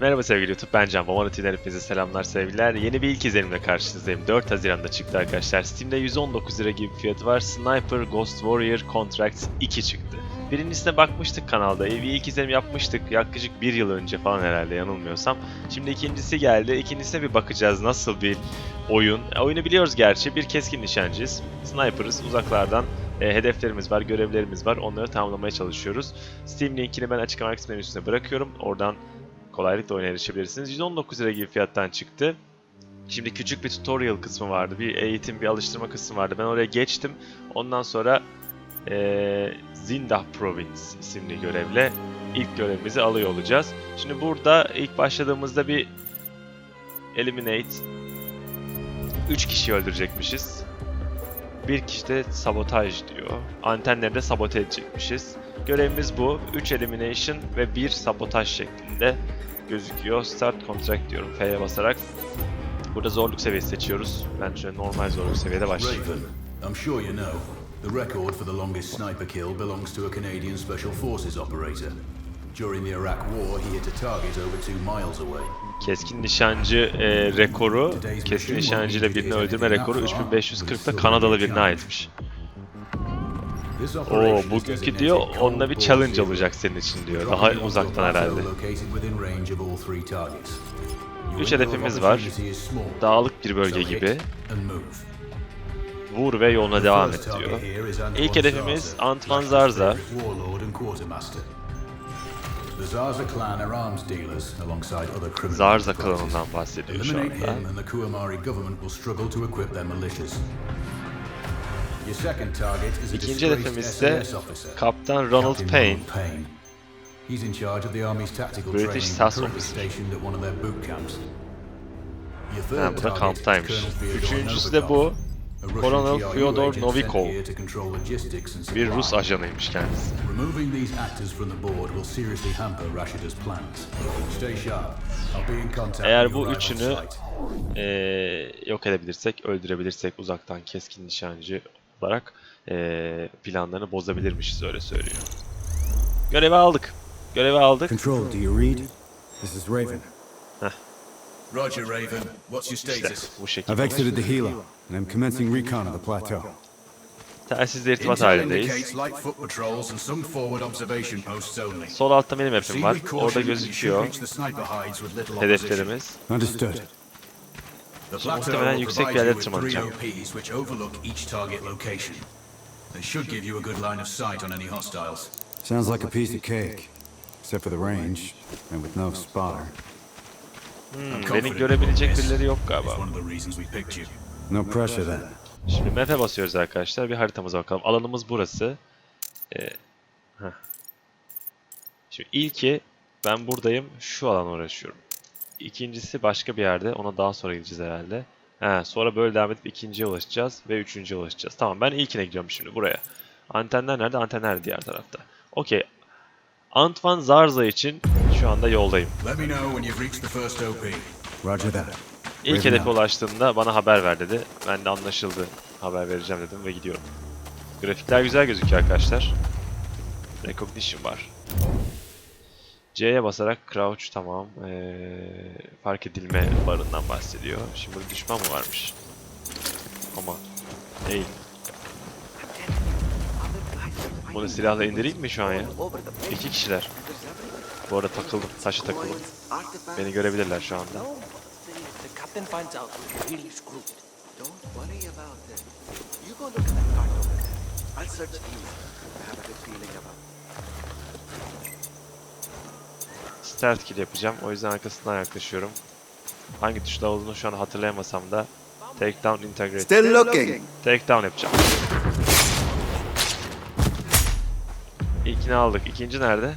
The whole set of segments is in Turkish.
Merhaba sevgili YouTube, ben Can. Bamanati'den hepinize selamlar, sevgiler. Yeni bir ilk izlenimle karşınızdayım. 4 Haziran'da çıktı arkadaşlar. Steam'de 119 lira gibi fiyatı var. Sniper Ghost Warrior Contracts 2 çıktı. Birincisine bakmıştık kanalda, bir ilk izlenim yapmıştık yaklaşık bir yıl önce falan herhalde yanılmıyorsam. Şimdi ikincisi geldi, ikincisine bir bakacağız nasıl bir oyun. E, oyunu biliyoruz gerçi, bir keskin nişancıyız. Sniper'ız, uzaklardan e, hedeflerimiz var, görevlerimiz var. Onları tamamlamaya çalışıyoruz. Steam linkini ben açıklama kısmının üstüne bırakıyorum. Oradan kolaylıkla oyuna erişebilirsiniz. 119 lira gibi fiyattan çıktı. Şimdi küçük bir tutorial kısmı vardı. Bir eğitim, bir alıştırma kısmı vardı. Ben oraya geçtim. Ondan sonra eee Zindah Province isimli görevle ilk görevimizi alıyor olacağız. Şimdi burada ilk başladığımızda bir Eliminate 3 kişi öldürecekmişiz. Bir kişi de sabotaj diyor. Antenleri de sabote edecekmişiz. Görevimiz bu. 3 elimination ve 1 sabotaj şeklinde gözüküyor. Start contract diyorum F'ye basarak. Burada zorluk seviyesi seçiyoruz. Ben şöyle normal zorluk seviyede başlayayım. I'm sure you know, the record for the longest sniper kill belongs to a Canadian Special Forces operator. During the Iraq War, he hit a target over two miles away. Keskin nişancı e, rekoru, keskin nişancı ile birini öldürme rekoru 3540'da Kanadalı birine aitmiş. Oo, bugünkü diyor onunla bir challenge olacak senin için diyor. Daha uzaktan herhalde. Üç hedefimiz var. Dağlık bir bölge gibi. Vur ve yoluna devam et diyor. İlk hedefimiz Antoine Zarza. Zarza klanından bahsediyor şu anda. İkinci hedefimiz ise. Kaptan Ronald Captain Payne. Ronald Payne. He's in charge of the Army's tactical British training SAS stationed at one of their boot camps. Your third Ha, bu da kamptaymış. Colonel Fyodor Üçüncüsü de Novikov, bu. a Russian Colonel GRU Fyodor Novikov. Bir Rus ajanıymış kendisi. Removing these actors from the board will seriously hamper Rashida's plans. Stay sharp. I'll be in contact Eğer bu üçünü eee, yok edebilirsek, öldürebilirsek uzaktan keskin nişancı olarak eee, planlarını bozabilirmişiz öyle söylüyor. Görevi aldık. Görevi aldık. Control, do you read? This is Raven. Roger, Raven. What's your İşte status? bu I've şekilde. exited the Gila, and I'm commencing recon of the plateau. Telsizle irtibat halindeyiz. Sol altta benim map'im var. Orada gözüküyor hedeflerimiz. Understood. The muhtemelen yüksek bir three tırmanacağım. OPs which overlook each target location. They should give you a good line of sight on any hostiles. Sounds like a piece of cake, except for the range, and with no spotter. Hmm, beni görebilecek birileri yok galiba. No pressure then. Şimdi map'e basıyoruz arkadaşlar. Bir haritamıza bakalım. Alanımız burası. Ee, heh. Şimdi ilki ben buradayım. Şu alana uğraşıyorum. İkincisi başka bir yerde. Ona daha sonra gideceğiz herhalde. He, sonra böyle devam edip ikinciye ulaşacağız ve üçüncüye ulaşacağız. Tamam ben ilkine gidiyorum şimdi buraya. Antenler nerede? Antenler diğer tarafta. Okey. Antoine Zarza için şu anda yoldayım. Let me know when you've reached the first OP. Roger that. İlk hedefe ulaştığımda bana haber ver dedi. Ben de anlaşıldı. Haber vereceğim dedim ve gidiyorum. Grafikler güzel gözüküyor arkadaşlar. Recognition var. C'ye basarak crouch tamam. Ee, fark edilme barından bahsediyor. Şimdi burada düşman mı varmış? Ama değil. Bunu silahla indireyim mi şu an ya? İki kişiler. Bu arada takıldım. Taşa takıldım. Beni görebilirler şu anda. I'll search the. I have a good feeling about Stealth kill yapacağım. O yüzden arkasından yaklaşıyorum. Hangi tuşla olduğunu şu an hatırlayamasam da Takedown Integrate. Still looking. Takedown yapacağım. İlkini aldık. İkinci nerede?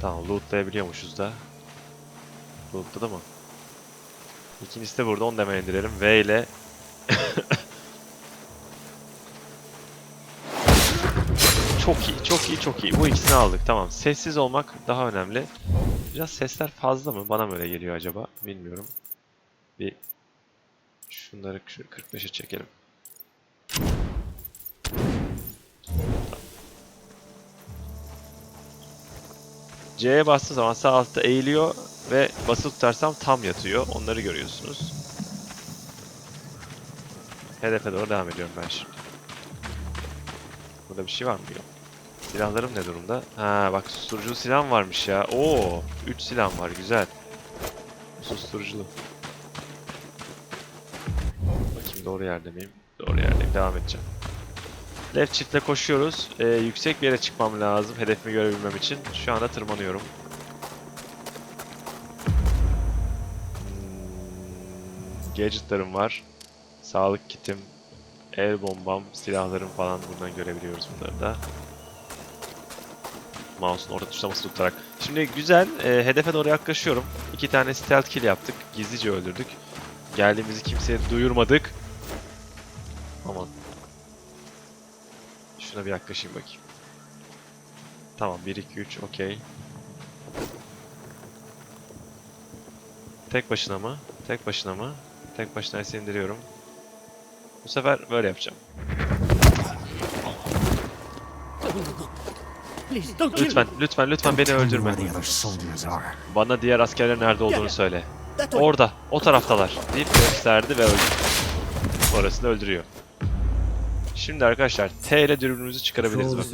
Tamam lootlayabiliyormuşuz da. Lootladı mı? İkincisi de burada. Onu da hemen indirelim. V ile Çok iyi, çok iyi, çok iyi. Bu ikisini aldık. Tamam. Sessiz olmak daha önemli. Biraz sesler fazla mı? Bana mı öyle geliyor acaba? Bilmiyorum. Bir şunları şu 45'e çekelim. C'ye bastığım zaman sağ altta eğiliyor ve basılı tutarsam tam yatıyor. Onları görüyorsunuz. Hedefe doğru devam ediyorum ben şimdi. Burada bir şey var mı? Yok. Silahlarım ne durumda? Ha bak susturucu silah varmış ya. Oo, 3 silah var güzel. Susturuculu. Bakayım doğru yerde miyim? Doğru yerdeyim. Devam edeceğim. Left shift'le koşuyoruz. Ee, yüksek bir yere çıkmam lazım hedefimi görebilmem için. Şu anda tırmanıyorum. Hmm, gadgetlarım var. Sağlık kitim, el bombam, silahlarım falan buradan görebiliyoruz bunları da. Mouse'un orta tuşlaması tutarak. Şimdi güzel, e, hedefe doğru yaklaşıyorum. İki tane stealth kill yaptık. Gizlice öldürdük. Geldiğimizi kimseye duyurmadık. Aman. Şuna bir yaklaşayım bakayım. Tamam 1 2 3 okey. Tek başına mı? Tek başına mı? Tek başına indiriyorum. Bu sefer böyle yapacağım. Lütfen, lütfen, lütfen beni öldürme. Bana diğer askerler nerede olduğunu söyle. Orada, o taraftalar deyip gösterdi ve öldü. Orasını öldürüyor. Şimdi arkadaşlar T ile dürbünümüzü çıkarabiliriz. Bak.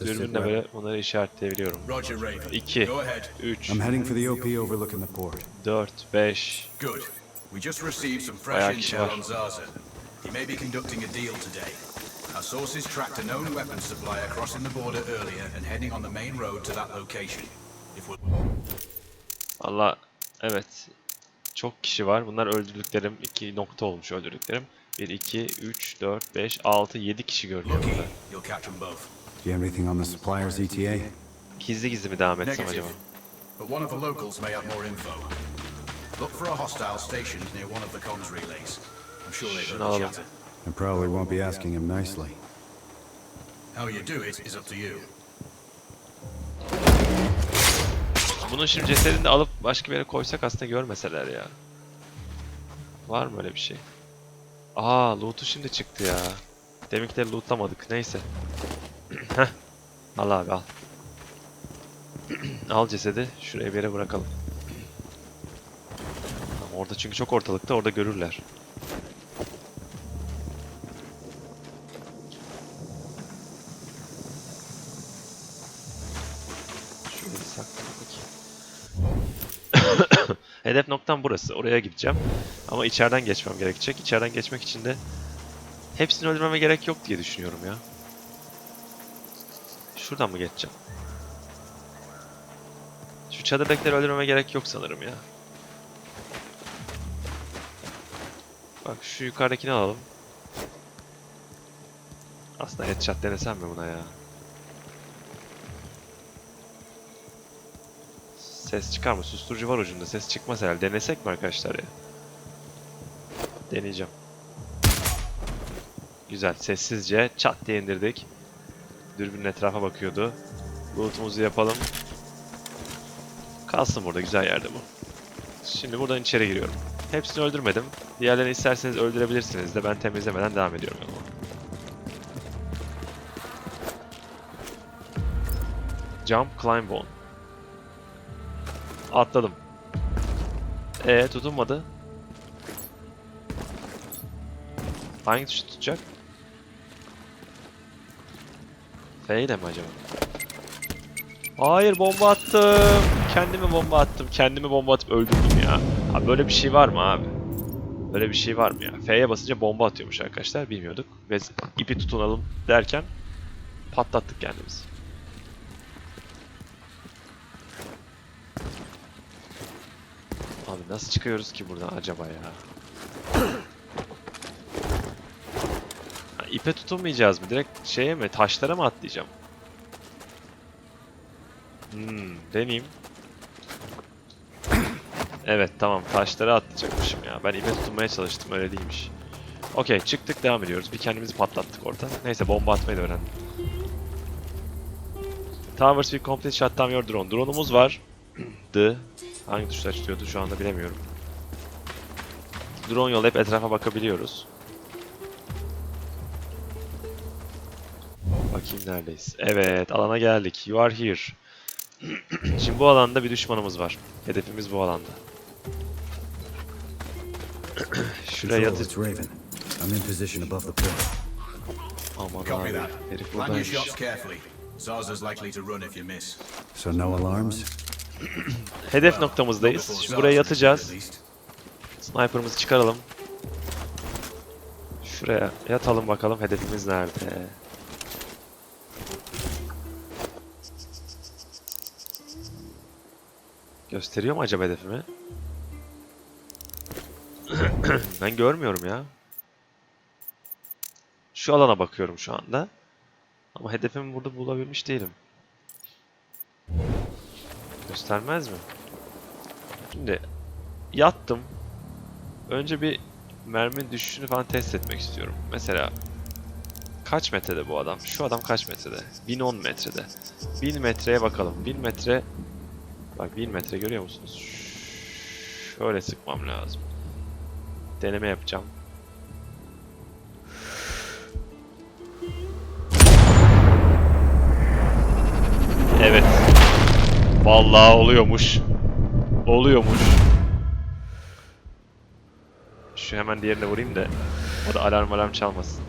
Dürbünle böyle bunları işaretleyebiliyorum. Roger, Raven. 2, Go ahead. 3, I'm heading for the OP overlooking the port. 4, 5. Good. We just received some Bayağı kişi var. He may be conducting a deal today. Our sources tracked a known weapons supplier crossing the border earlier and heading on the main road to that location. If we're Allah evet. Çok kişi var. Bunlar öldürdüklerim. 2 nokta olmuş öldürdüklerim. 1, 2, 3, 4, 5, 6, 7 kişi görünüyor burada. you'll catch them both. Do you have anything on the suppliers ETA? Gizli gizli mi devam etsem Negative. acaba? But one of the locals may have more info. Look for a hostile stationed near one of the comms relays. I'm sure they've heard the chatter. I probably won't be asking him nicely. How you do it is up to you. Bunun şimdi cesedini de alıp başka bir yere koysak aslında görmeseler ya. Var mı öyle bir şey? Aa loot'u şimdi çıktı ya. Deminkileri lootlamadık. Neyse. Heh. Al abi al. al cesedi. Şuraya bir yere bırakalım. Orada çünkü çok ortalıkta. Orada görürler. Şöyle bir saklayayım bakayım. Hedef noktam burası. Oraya gideceğim. Ama içeriden geçmem gerekecek. İçeriden geçmek için de hepsini öldürmeme gerek yok diye düşünüyorum ya. Şuradan mı geçeceğim? Şu çadırdakileri öldürmeme gerek yok sanırım ya. Bak şu yukarıdakini alalım. Aslında headshot denesem mi buna ya? Ses çıkar mı? Susturucu var ucunda. Ses çıkmaz herhalde. Denesek mi arkadaşlar ya? Deneyeceğim. Güzel. Sessizce çat diye indirdik. Dürbünün etrafa bakıyordu. Loot'umuzu yapalım. Kalsın burada. Güzel yerde bu. Şimdi buradan içeri giriyorum. Hepsini öldürmedim. Diğerlerini isterseniz öldürebilirsiniz de ben temizlemeden devam ediyorum. Jump, climb on. Atladım. E tutunmadı. Hangi tuşu tutacak? F ile mi acaba? Hayır bomba attım. Kendime bomba attım. Kendimi bomba atıp öldürdüm ya. Abi böyle bir şey var mı abi? Böyle bir şey var mı ya? F'ye basınca bomba atıyormuş arkadaşlar. Bilmiyorduk. Ve ipi tutunalım derken patlattık kendimizi. Abi nasıl çıkıyoruz ki buradan acaba ya? Ha, ipe tutunmayacağız mı? Direkt şeye mi? Taşlara mı atlayacağım? Hmm, deneyeyim. Evet tamam taşlara atlayacakmışım ya. Ben ipe tutunmaya çalıştım öyle değilmiş. Okey çıktık devam ediyoruz. Bir kendimizi patlattık orada. Neyse bomba atmayı da öğrendim. Towers will complete shut down your drone. Drone'umuz var. The. Hangi tuşla açılıyordu şu anda bilemiyorum. Drone yollayıp etrafa bakabiliyoruz. Bakayım neredeyiz. Evet alana geldik. You are here. Şimdi bu alanda bir düşmanımız var. Hedefimiz bu alanda. Şuraya Control, yatı... it's Raven. I'm in position above the pillar. Aman abi. Herif buradaymış. shots carefully. Zarza's likely to run if you miss. So no alarms? Hedef noktamızdayız. Şimdi buraya yatacağız. Sniper'ımızı çıkaralım. Şuraya yatalım bakalım hedefimiz nerede? Gösteriyor mu acaba hedefimi? ben görmüyorum ya. Şu alana bakıyorum şu anda. Ama hedefimi burada bulabilmiş değilim. Göstermez mi? Şimdi yattım. Önce bir mermi düşüşünü falan test etmek istiyorum. Mesela kaç metrede bu adam? Şu adam kaç metrede? 1010 metrede. 1000 metreye bakalım. 1000 metre Bak 1000 metre görüyor musunuz? Şöyle sıkmam lazım. Deneme yapacağım. Evet. Vallahi oluyormuş. Oluyormuş. Şu hemen diğerine vurayım da o da alarm alarm çalmasın.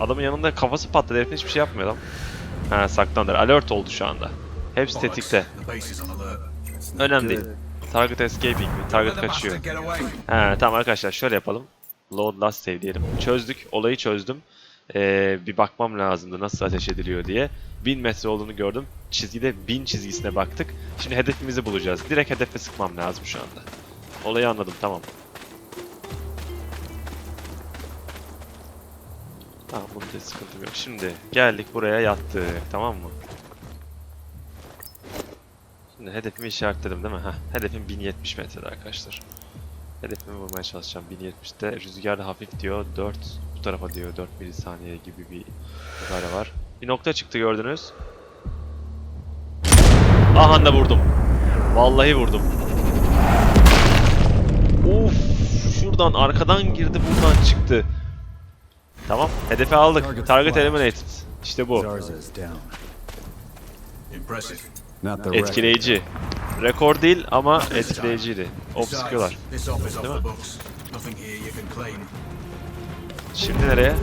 Adamın yanında kafası patladı. Herif hiçbir şey yapmıyor adam. Ha saklandı. Alert oldu şu anda. Hepsi tetikte. Önemli değil. Target escaping mi? Target kaçıyor. He tamam arkadaşlar şöyle yapalım. Load last save diyelim. Çözdük. Olayı çözdüm. Ee, bir bakmam lazımdı nasıl ateş ediliyor diye. 1000 metre olduğunu gördüm. Çizgide 1000 çizgisine baktık. Şimdi hedefimizi bulacağız. Direkt hedefe sıkmam lazım şu anda. Olayı anladım tamam. Tamam bunda sıkıntı yok. Şimdi geldik buraya yattık tamam mı? Şimdi hedefimi işaretledim değil mi? Heh, hedefim 1070 metrede arkadaşlar. Hedefimi vurmaya çalışacağım 1070'te. Rüzgar da hafif diyor. 4 bu tarafa diyor. 4 milisaniye gibi bir müdahale var. Bir nokta çıktı gördünüz. Aha da vurdum. Vallahi vurdum. Of, şuradan arkadan girdi buradan çıktı. Tamam, hedefi aldık. Target eliminated. İşte bu. Etkileyici. Rekor değil ama etkileyiciydi. Off Değil mi? Şimdi nereye?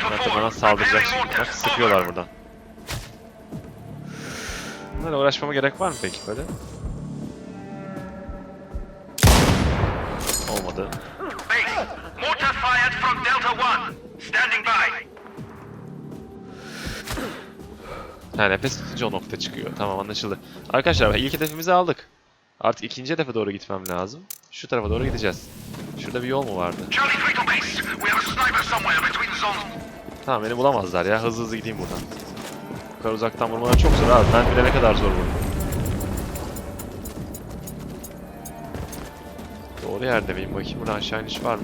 Zaten 4. bana saldıracak şimdi. Bak sıkıyorlar buradan. Bunlarla uğraşmama gerek var mı peki böyle? Olmadı. Mortar fired from Delta 1. Standing by. Ha nefes tutunca o nokta çıkıyor. Tamam anlaşıldı. Arkadaşlar ilk hedefimizi aldık. Artık ikinci hedefe doğru gitmem lazım. Şu tarafa doğru gideceğiz. Şurada bir yol mu vardı? Charlie 3 to base. We have a sniper somewhere between zones. Tamam beni bulamazlar ya. Hızlı hızlı gideyim buradan. Bu kadar uzaktan vurmalar çok zor abi. Ben bile ne kadar zor vurdum. Doğru yerde miyim? Bakayım buradan aşağı iniş var mı?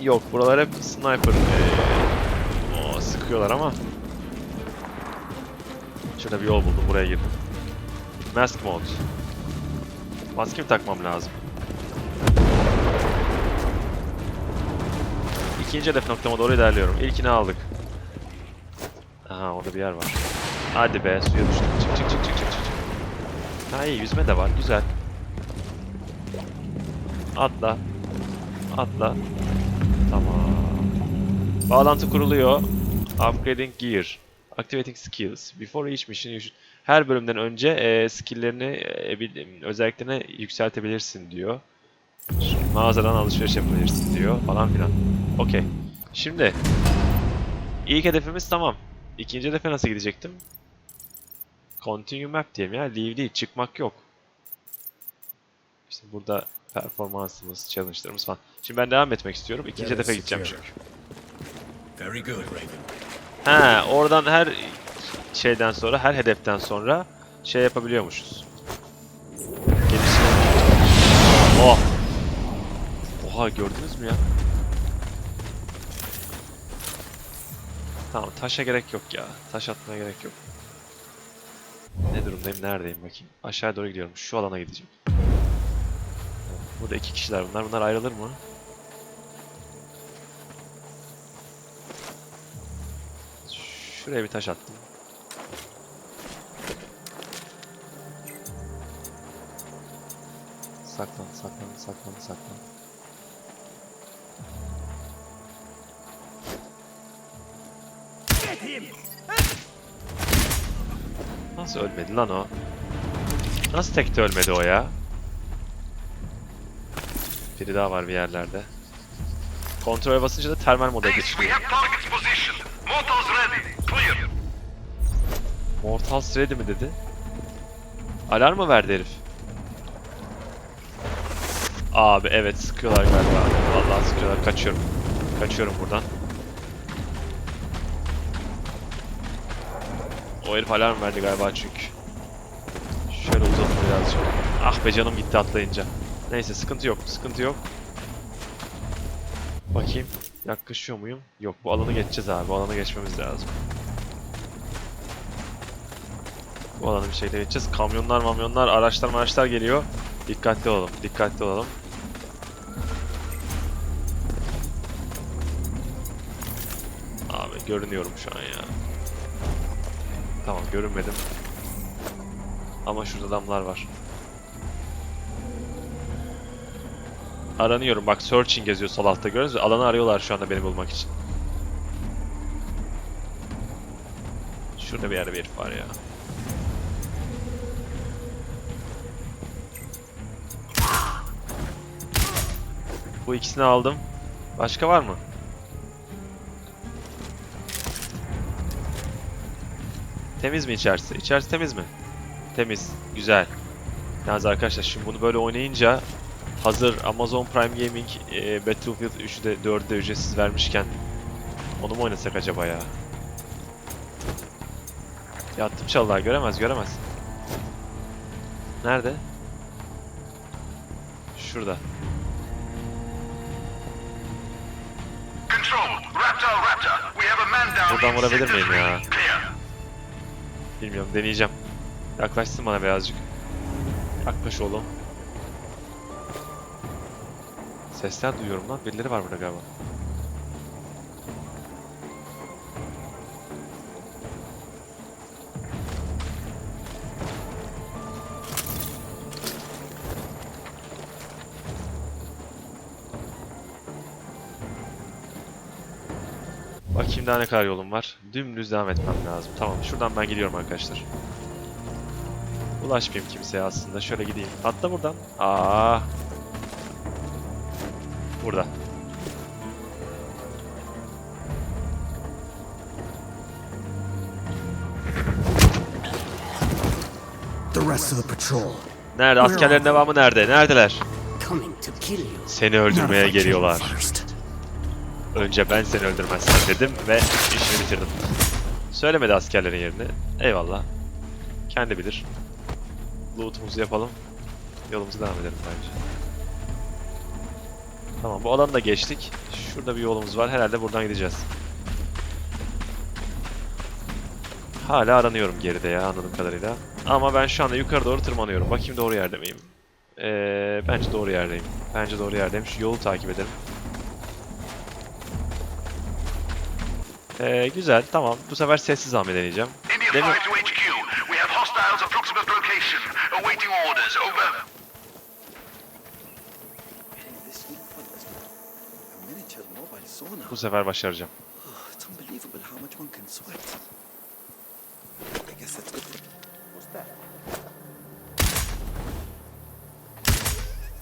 Yok. Buralar hep sniper. Ee, o, sıkıyorlar ama. Şurada bir yol buldum. Buraya girdim. Mask mode. Maske mi takmam lazım? İkinci hedef noktama doğru ilerliyorum. İlkini aldık. Aha orada bir yer var. Hadi be suya düştüm. Çık çık çık çık çık çık. Ha iyi yüzme de var. Güzel. Atla. Atla. Tamam. Bağlantı kuruluyor. Upgrading gear. Activating skills. Before each mission you should- her bölümden önce e, skill'lerini, e, özelliklerini yükseltebilirsin diyor. Mağazadan alışveriş yapabilirsin diyor falan filan. Okey. Şimdi ilk hedefimiz tamam. İkinci hedefe nasıl gidecektim? Continue map diyelim ya. Leave değil. Çıkmak yok. İşte burada performansımız, challenge'larımız falan. Şimdi ben devam etmek istiyorum. İkinci Evet, hedefe gideceğim çünkü. Very good, Raven. Ha, oradan her şeyden sonra, her hedeften sonra şey yapabiliyormuşuz. Gelişine... Oh! Oha gördünüz mü ya? Tamam taşa gerek yok ya. Taş atmaya gerek yok. Ne durumdayım? Neredeyim bakayım. Aşağı doğru gidiyorum. Şu alana gideceğim. Burada iki kişiler bunlar. Bunlar ayrılır mı? Şuraya bir taş attım. Saklan, saklan, saklan, saklan. Nasıl ölmedi lan o? Nasıl tekte ölmedi o ya? Biri daha var bir yerlerde. Kontrol basınca da termal moda. Clear. Mortals ready mi dedi? Alarm mı verdi herif? Abi evet sıkıyorlar galiba. Vallahi sıkıyorlar. Kaçıyorum. Kaçıyorum buradan. O herif alarm verdi galiba çünkü. Şöyle uzatın birazcık. Ah be canım gitti atlayınca. Neyse sıkıntı yok. Sıkıntı yok. Bakayım. Yaklaşıyor muyum? Yok bu alanı geçeceğiz abi. Bu alanı geçmemiz lazım. Bu alanı bir şekilde geçeceğiz. Kamyonlar mamyonlar, araçlar araçlar geliyor. Dikkatli olalım, dikkatli olalım. Abi görünüyorum şu an ya. Tamam görünmedim. Ama şurada adamlar var. Aranıyorum bak searching yazıyor sol altta gördünüz mü? Alanı arıyorlar şu anda beni bulmak için. Şurada bir yerde bir herif var ya. Bu ikisini aldım. Başka var mı? Temiz mi içerisi? İçerisi temiz mi? Temiz. Güzel. Yalnız arkadaşlar şimdi bunu böyle oynayınca hazır Amazon Prime Gaming e, Battlefield 3'ü de 4'ü de ücretsiz vermişken onu mu oynasak acaba ya? Yattım çalılar göremez göremez. Nerede? Şurada. Buradan vurabilir miyim ya? Bilmiyorum deneyeceğim. Yaklaşsın bana birazcık. Yaklaş oğlum. Sesler duyuyorum lan. Birileri var burada galiba. Bakayım daha ne kadar yolum var. Dümdüz devam etmem lazım. Tamam şuradan ben gidiyorum arkadaşlar. Ulaşmayayım kimseye aslında. Şöyle gideyim. Hatta buradan. Aa. Burada. The rest of the patrol Nerede? Askerlerin devamı nerede? Neredeler? Seni öldürmeye geliyorlar. Önce ben seni öldürmezsem dedim ve işini bitirdim. Söylemedi askerlerin yerini. Eyvallah. Kendi bilir. Loot'umuzu yapalım. Yolumuza devam edelim bence. Tamam bu alanı da geçtik. Şurada bir yolumuz var. Herhalde buradan gideceğiz. Hala aranıyorum geride ya anladığım kadarıyla. Ama ben şu anda yukarı doğru tırmanıyorum. Bakayım doğru yerde miyim? Ee, bence doğru yerdeyim. Bence doğru yerdeyim. Şu yolu takip edelim. Ee, güzel, tamam. Bu sefer sessiz almayı deneyeceğim. India Demin- 5 to HQ. We have hostiles approximate location. Awaiting orders. Over. Getting this weak point was a miniature mobile sonar. Bu sefer başaracağım.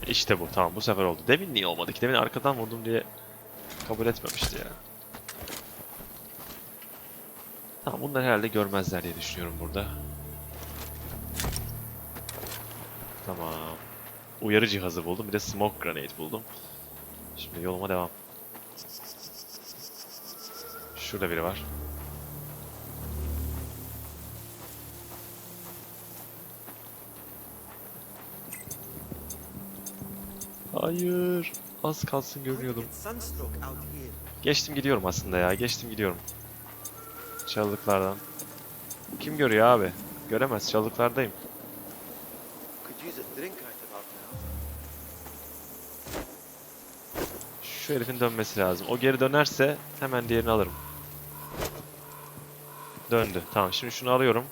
İşte bu, tamam. Bu sefer oldu. Demin niye olmadı ki? Demin arkadan vurdum diye kabul etmemişti ya. Tamam, bunları herhalde görmezler diye düşünüyorum burada. Tamam. Uyarı cihazı buldum. Bir de smoke grenade buldum. Şimdi yoluma devam. Şurada biri var. Hayır. Az kalsın görünüyordum. Geçtim gidiyorum aslında ya. Geçtim gidiyorum. Çalılıklardan. Kim görüyor abi? Göremez. Çalılıklardayım. Şu herifin dönmesi lazım. O geri dönerse hemen diğerini alırım. Döndü. Tamam şimdi şunu alıyorum.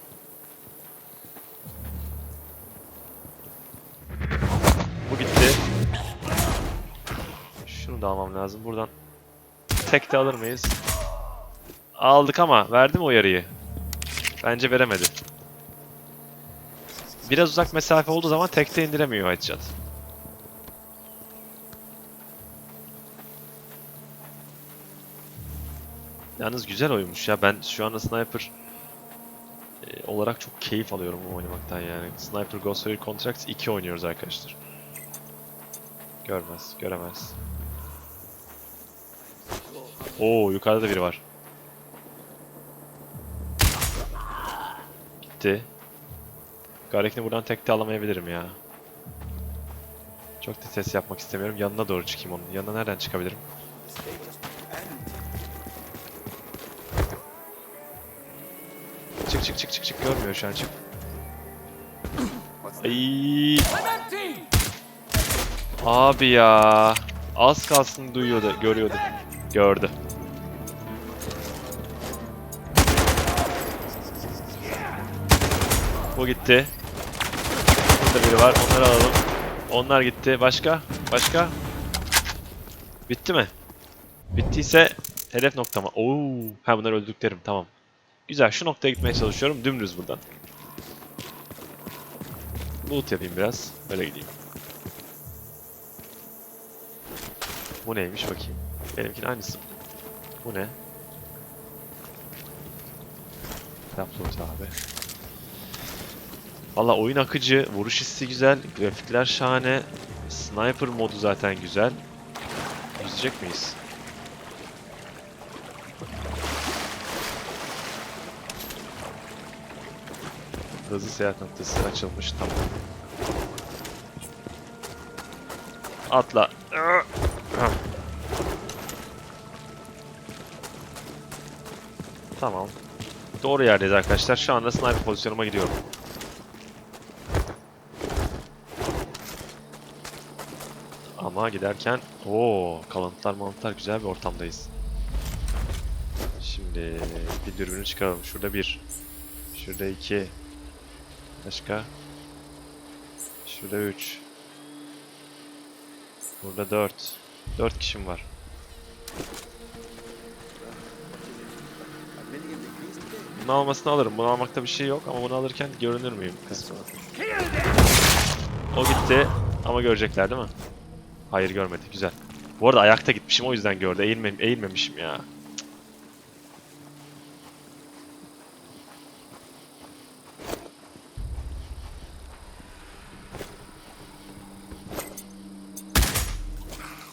Bu gitti. Şunu da almam lazım. Buradan tek de alır mıyız? Aldık ama verdi mi uyarıyı? Bence veremedi. Biraz uzak mesafe olduğu zaman tekte indiremiyor headshot. Yalnız güzel oyunmuş ya. Ben şu anda sniper e, olarak çok keyif alıyorum bu oynamaktan yani. Sniper Ghost Warrior Contracts 2 oynuyoruz arkadaşlar. Görmez, göremez. Oo, yukarıda da biri var. Gitti. Garek'ini buradan tekte alamayabilirim ya. Çok da ses yapmak istemiyorum. Yanına doğru çıkayım onun. Yanına nereden çıkabilirim? Çık çık çık çık çık görmüyor şu an çık. Ay. Abi ya. Az kalsın duyuyordu, görüyordu. Gördü. Bu gitti. Burada biri var. Onları alalım. Onlar gitti. Başka? Başka? Bitti mi? Bittiyse hedef noktama. Oo, ha bunlar öldüklerim. Tamam. Güzel. Şu noktaya gitmeye çalışıyorum. Dümdüz buradan. Loot yapayım biraz. Öyle gideyim. Bu neymiş bakayım. Benimkinin aynısı. Bu ne? Craft loot abi. Valla oyun akıcı, vuruş hissi güzel, grafikler şahane, sniper modu zaten güzel. Yüzecek miyiz? Hızlı seyahat noktası açılmış, tamam. Atla. Tamam. Doğru yerdeyiz arkadaşlar. Şu anda sniper pozisyonuma gidiyorum. Giderken o kalıntılar malıntılar güzel bir ortamdayız. Şimdi bir dürbünü çıkaralım. Şurada bir. Şurada iki. Başka. Şurada üç. Burada dört. Dört kişim var. Bunu almasını alırım. Bunu almakta bir şey yok ama bunu alırken görünür müyüm kısmı. O gitti ama görecekler değil mi? Hayır görmedi. Güzel. Bu arada ayakta gitmişim o yüzden gördü. Eğilme, eğilmemişim ya.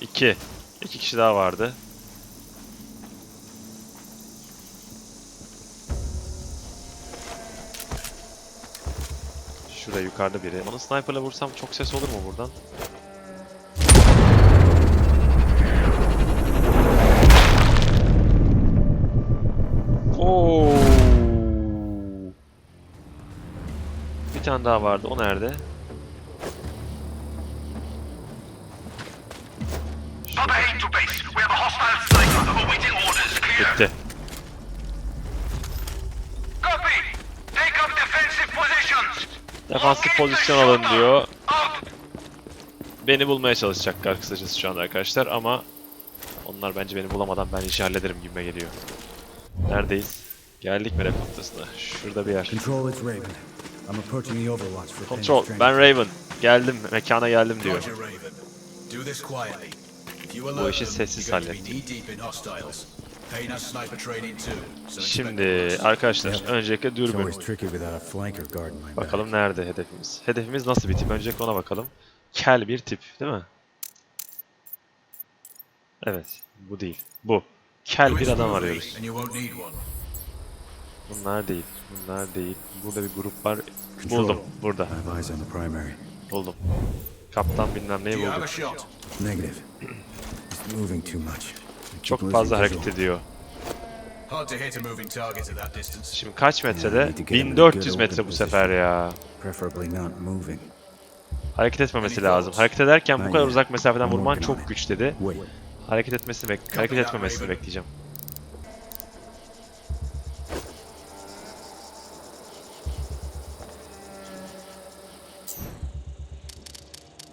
İki. İki kişi daha vardı. Şurada yukarıda biri. Onu sniperla vursam çok ses olur mu buradan? Tane daha vardı. O nerede? Bitti. Copy. Take up defensive positions. Defansif pozisyon alın diyor. Beni bulmaya çalışacaklar kısacası şu anda arkadaşlar ama onlar bence beni bulamadan ben işi hallederim gibime geliyor. Neredeyiz? Geldik mi rap noktasına? Şurada bir yer. Kontrol. Ben. Raven. Geldim. Mekana geldim diyor. Bu işi sessiz hallettim. Şimdi arkadaşlar öncelikle dürbün. Bakalım nerede hedefimiz. Hedefimiz nasıl bir tip? Öncelikle ona bakalım. Kel bir tip değil mi? Evet. Bu değil. Bu. Kel bir adam arıyoruz. And you won't need one. Bunlar değil. Bunlar değil. Burada bir grup var. Buldum. Burada. Buldum. Kaptan bilmem neyi buldum. Çok fazla hareket ediyor. Şimdi kaç metrede? need to get him in a 1400 good metre bu sefer ya. Hareket etmemesi lazım. Hareket ederken bu kadar uzak mesafeden vurman çok güç dedi. Hareket etmesini bek hareket etmemesini bekleyeceğim.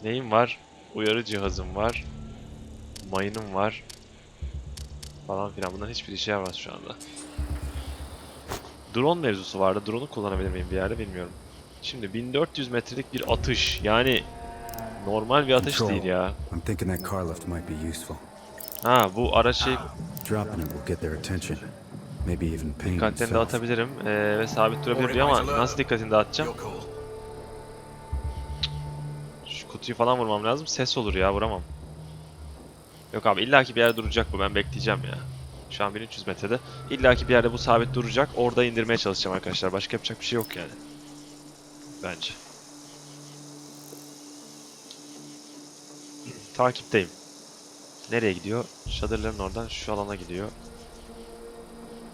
Neyim var? Uyarı cihazım var. Mayınım var. Falan filan. Bunların hiçbir işe yaramaz şu anda. Drone mevzusu vardı. Drone'u kullanabilir miyim bir yerde bilmiyorum. Şimdi 1400 metrelik bir atış. Yani normal bir atış değil ya. I'm thinking that car lift might be useful. Ha bu araç şey Dropping it will get their attention. Maybe even pain dikkatlerini dağıtabilirim ee, ve sabit durabilir diyor ama nasıl dikkatini dağıtacağım? Kutuyu falan vurmam lazım. Ses olur ya vuramam. Yok abi illaki bir yerde duracak bu. Ben bekleyeceğim ya. Şu an 1300 metrede. İllaki bir yerde bu sabit duracak. Orada indirmeye çalışacağım arkadaşlar. Başka yapacak bir şey yok yani. Bence. Takipteyim. Nereye gidiyor? Shadırların oradan şu alana gidiyor.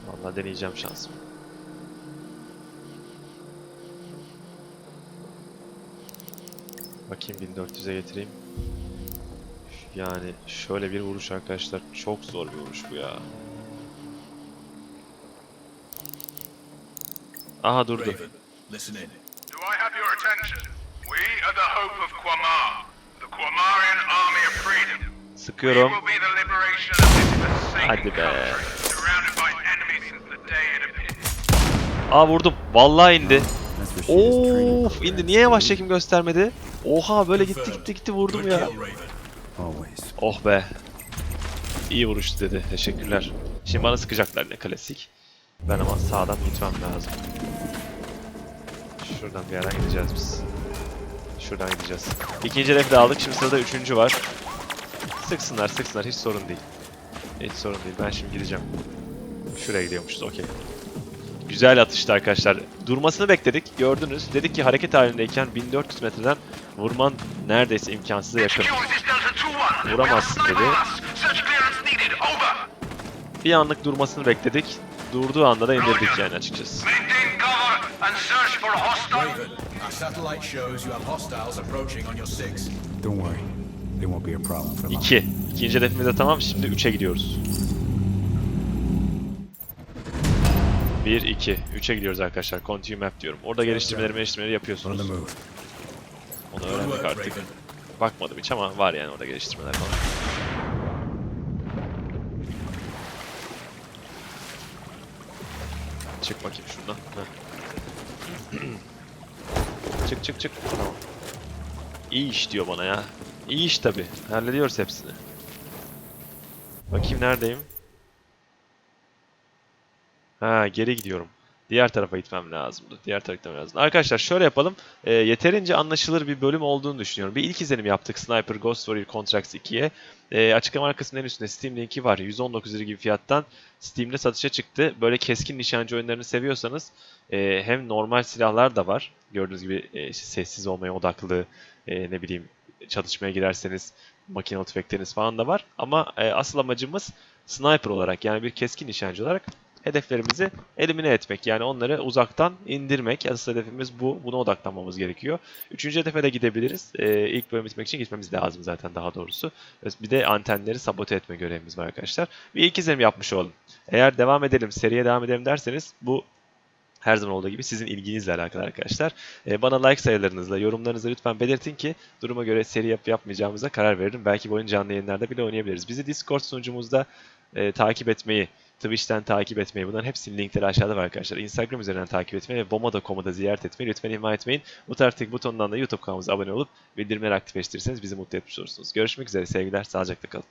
Vallahi deneyeceğim şansımı. Bakayım 1400'e getireyim. Yani şöyle bir vuruş arkadaşlar. Çok zor bir vuruş bu ya. Aha durdu. Do I have your attention? We are the hope of Quamar, the Quamarian army of freedom. We Sıkıyorum. will be the liberation of this forsaken Hadi be. Aa vurdum. Vallahi indi. Of indi. Niye yavaş çekim göstermedi? Oha böyle gitti gitti gitti vurdum ya. Oh be. İyi vuruştu dedi. Teşekkürler. Şimdi bana sıkacaklar ne klasik. Ben ama sağdan gitmem lazım. Şuradan bir yerden gideceğiz biz. Şuradan gideceğiz. İkinci hedefi de aldık. Şimdi sırada üçüncü var. Sıksınlar sıksınlar. Hiç sorun değil. Hiç sorun değil. Ben şimdi gideceğim. Şuraya gidiyormuşuz. Okey. Güzel atıştı arkadaşlar. Durmasını bekledik. Gördünüz. Dedik ki hareket halindeyken 1400 metreden vurman neredeyse imkansıza yakın. Secure this Delta 2-1. Vuramazsın dedi. Bir anlık durmasını bekledik. Durduğu anda da indirdik yani açıkçası. 2. İkinci hedefimiz de tamam. Şimdi 3'e gidiyoruz. 1, 2. 3'e gidiyoruz arkadaşlar. Continue map diyorum. Orada geliştirmeleri geliştirmeleri yapıyorsunuz. Onu öğrendik artık. Bakmadım hiç ama var yani orada geliştirmeler falan. Çık bakayım şuradan. Heh. çık çık çık. Tamam. İyi iş diyor bana ya. İyi iş tabi. Hallediyoruz hepsini. Bakayım neredeyim? Ha geri gidiyorum. Diğer tarafa gitmem lazımdı. Diğer tarafa gitmem lazım. Arkadaşlar şöyle yapalım. E, yeterince anlaşılır bir bölüm olduğunu düşünüyorum. Bir ilk izlenim yaptık Sniper Ghost Warrior Contracts 2'ye. E, açıklama kısmının en üstünde Steam linki var. 119 lira gibi fiyattan Steam'de satışa çıktı. Böyle keskin nişancı oyunlarını seviyorsanız e, hem normal silahlar da var. Gördüğünüz gibi e, sessiz olmaya odaklı e, ne bileyim çatışmaya girerseniz makinalı tüfekleriniz falan da var. Ama e, asıl amacımız sniper olarak yani bir keskin nişancı olarak hedeflerimizi elimine etmek. Yani onları uzaktan indirmek. Asıl hedefimiz bu. Buna odaklanmamız gerekiyor. Üçüncü hedefe de gidebiliriz. Ee, ilk bölüm bitmek için gitmemiz lazım zaten daha doğrusu. Bir de antenleri sabote etme görevimiz var arkadaşlar. Bir ilk izlenim yapmış olalım. Eğer devam edelim, seriye devam edelim derseniz bu her zaman olduğu gibi sizin ilginizle alakalı arkadaşlar. Ee, bana like sayılarınızla, yorumlarınızla lütfen belirtin ki duruma göre seri yap yapmayacağımıza karar veririm. Belki bu oyun canlı yayınlarda bile oynayabiliriz. Bizi Discord sunucumuzda e, takip etmeyi, Twitch'ten takip etmeyi, bunların hepsinin linkleri aşağıda var arkadaşlar. Instagram üzerinden takip etmeyi ve Bomodo.com'u da ziyaret etmeyi lütfen ihmal etmeyin. Bu tarafdaki butonundan da YouTube kanalımıza abone olup bildirimleri aktifleştirirseniz bizi mutlu etmiş olursunuz. Görüşmek üzere sevgiler, sağlıcakla kalın.